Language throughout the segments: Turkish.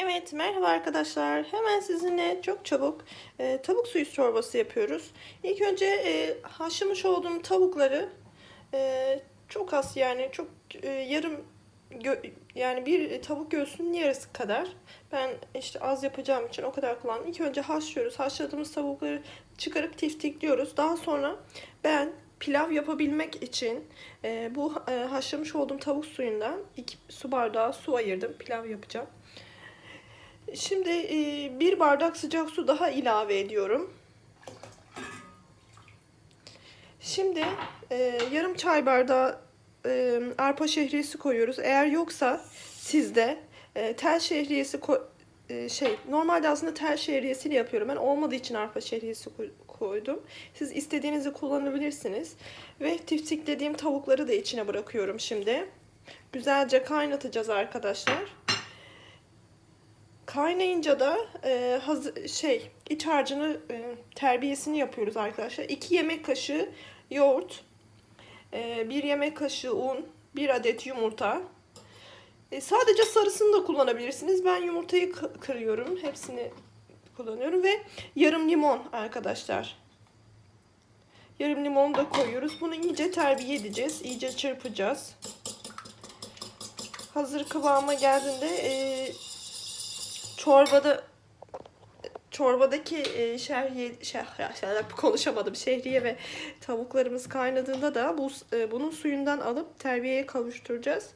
Evet, merhaba arkadaşlar. Hemen sizinle çok çabuk e, tavuk suyu çorbası yapıyoruz. İlk önce e, haşlamış olduğum tavukları e, çok az yani çok e, yarım yani bir tavuk göğsünün yarısı kadar. Ben işte az yapacağım için o kadar kullandım. İlk önce haşlıyoruz. Haşladığımız tavukları çıkarıp tiftikliyoruz. Daha sonra ben pilav yapabilmek için e, bu e, haşlamış olduğum tavuk suyundan iki su bardağı su ayırdım. Pilav yapacağım. Şimdi e, bir bardak sıcak su daha ilave ediyorum. Şimdi e, yarım çay bardağı e, arpa şehriyesi koyuyoruz. Eğer yoksa sizde tel şehriyesi şey normalde aslında tel şehriyesiyle yapıyorum. Ben olmadığı için arpa şehriyesi koy- koydum. Siz istediğinizi kullanabilirsiniz. Ve tiftiklediğim tavukları da içine bırakıyorum şimdi. Güzelce kaynatacağız arkadaşlar. Kaynayınca da e, hazır, şey iç harcını e, terbiyesini yapıyoruz arkadaşlar. 2 yemek kaşığı yoğurt, e, 1 yemek kaşığı un, 1 adet yumurta. E, sadece sarısını da kullanabilirsiniz. Ben yumurtayı kı- kırıyorum. Hepsini kullanıyorum ve yarım limon arkadaşlar. Yarım limon da koyuyoruz. Bunu iyice terbiye edeceğiz. İyice çırpacağız. Hazır kıvama geldiğinde e, çorbada çorbadaki e, şehriye şeh, şeh, konuşamadım. Şehriye ve tavuklarımız kaynadığında da bu e, bunun suyundan alıp terbiyeye kavuşturacağız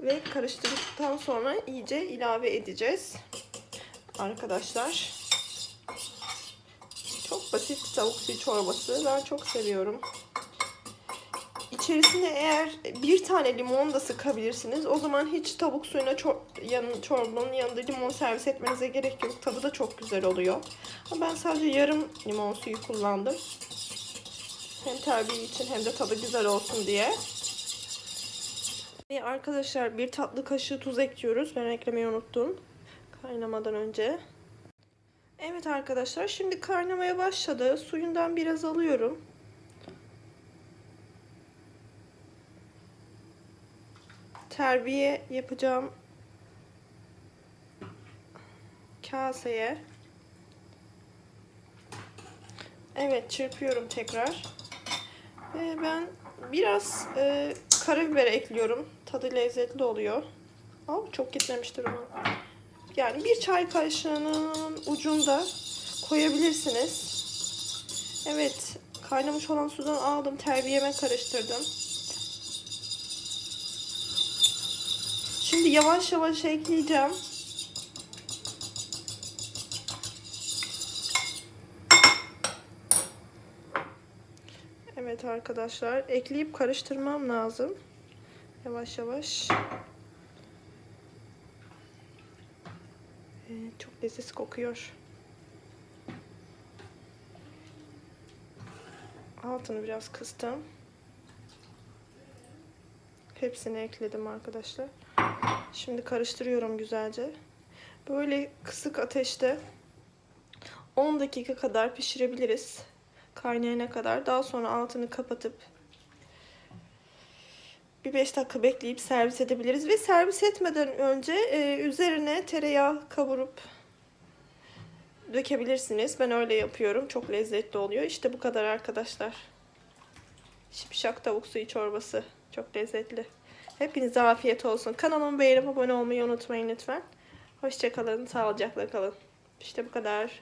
ve karıştırdıktan sonra iyice ilave edeceğiz. Arkadaşlar çok basit tavuk suyu çorbası. Ben çok seviyorum İçerisine eğer bir tane limon da sıkabilirsiniz. O zaman hiç tavuk suyuna çor yan çorbanın yanında limon servis etmenize gerek yok. Tadı da çok güzel oluyor. Ama ben sadece yarım limon suyu kullandım. Hem terbiye için hem de tadı güzel olsun diye. Ve arkadaşlar bir tatlı kaşığı tuz ekliyoruz. Ben eklemeyi unuttum. Kaynamadan önce. Evet arkadaşlar şimdi kaynamaya başladı. Suyundan biraz alıyorum. Terbiye yapacağım kaseye. Evet çırpıyorum tekrar. Ve ben biraz e, karabiber ekliyorum. Tadı lezzetli oluyor. Oh, çok gitmemiştir ama. Yani bir çay kaşığının ucunda koyabilirsiniz. Evet kaynamış olan sudan aldım terbiyeme karıştırdım Şimdi yavaş yavaş ekleyeceğim. Evet arkadaşlar ekleyip karıştırmam lazım. Yavaş yavaş. Evet, çok lezzetli kokuyor. Altını biraz kıstım. Hepsini ekledim arkadaşlar. Şimdi karıştırıyorum güzelce. Böyle kısık ateşte 10 dakika kadar pişirebiliriz. Kaynayana kadar. Daha sonra altını kapatıp bir 5 dakika bekleyip servis edebiliriz. Ve servis etmeden önce e, üzerine tereyağı kavurup dökebilirsiniz. Ben öyle yapıyorum. Çok lezzetli oluyor. İşte bu kadar arkadaşlar. Şipşak tavuk suyu çorbası. Çok lezzetli. Hepinize afiyet olsun. Kanalımı beğenip abone olmayı unutmayın lütfen. Hoşçakalın, sağlıcakla kalın. İşte bu kadar.